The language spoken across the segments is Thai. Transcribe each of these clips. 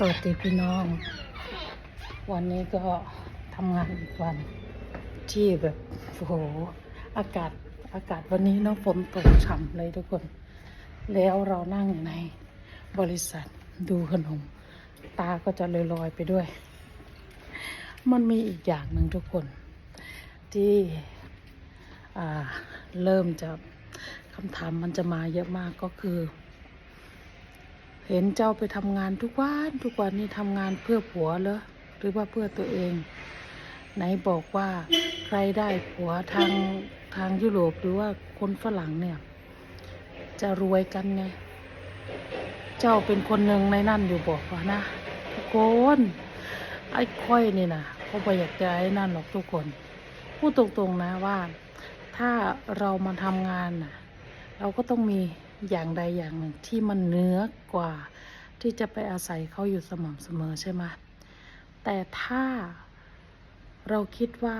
สวัสดีพี่น้อง วันนี้ก็ทำงานอีกวันที่แบบโอ้โหอากาศอากาศวันนี้เนาะฝนตกฉ่ำเลยทุกคน แล้วเรานั่งในบริษัทดูขนม ตาก็จะลอยๆไปด้วย มันมีอีกอย่างหนึ่งทุกคน ที่เริ่มจะคำถามมันจะมาเยอะมากก็คือ เห็นเจ้าไปทำงานทุกวันทุกวันนี้ทำงานเพื่อผัวเหรอหรือว่าเพื่อตัวเอง ไหนบอกว่าใครได้ผัวทางทางยุโรปหรือว่าคนฝรั่งเนี่ย จะรวยกันไง เจ้าเป็นคนหนึ่งในนั่นอยู่บอกว่านะทุกคนไอ้ค่อยนี่นะเขาไปอยากจะไอ้นั่นหรอกทุกคน พูดตรงๆนะว่า ถ้าเรามาทำงานน่ะเราก็ต้องมี อย่างใดอย่างหนึ่งที่มันเนื้อกว่า ที่จะไปอาศัยเขาอยู่สม่ำเสมอใช่ไหมแต่ถ้าเราคิดว่า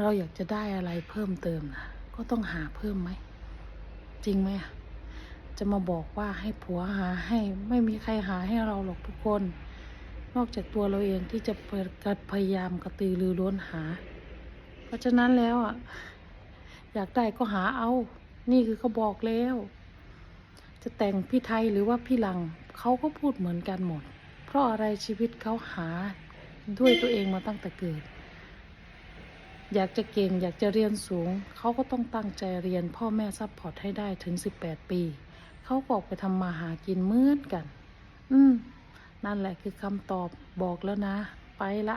เราอยากจะได้อะไรเพิ่มเติมนะก็ต้องหาเพิ่มไหม จริงไหมจะมาบอกว่าให้ผัวหาให้ไม่มีใครหาให้เราหรอกทุกคน นอกจากตัวเราเองที่จะเปิดพยายามกระตือรือร้นหา เพราะฉะนั้นแล้วอะอยากได้ก็หาเอา นี่คือเขาบอกแล้ว จะแต่งพี่ไทยหรือว่าพี่หลังเขาก็พูดเหมือนกันหมด เพราะอะไรชีวิตเขาหาด้วยตัวเองมาตั้งแต่เกิด อยากจะเก่งอยากจะเรียนสูง เขาก็ต้องตั้งใจเรียนพ่อแม่ซัพพอร์ตให้ได้ถึง 18 ปี เขาก็ออกไปทำมาหากินเหมือนกัน อืม นั่นแหละคือคำตอบบอกแล้วนะ ไปละ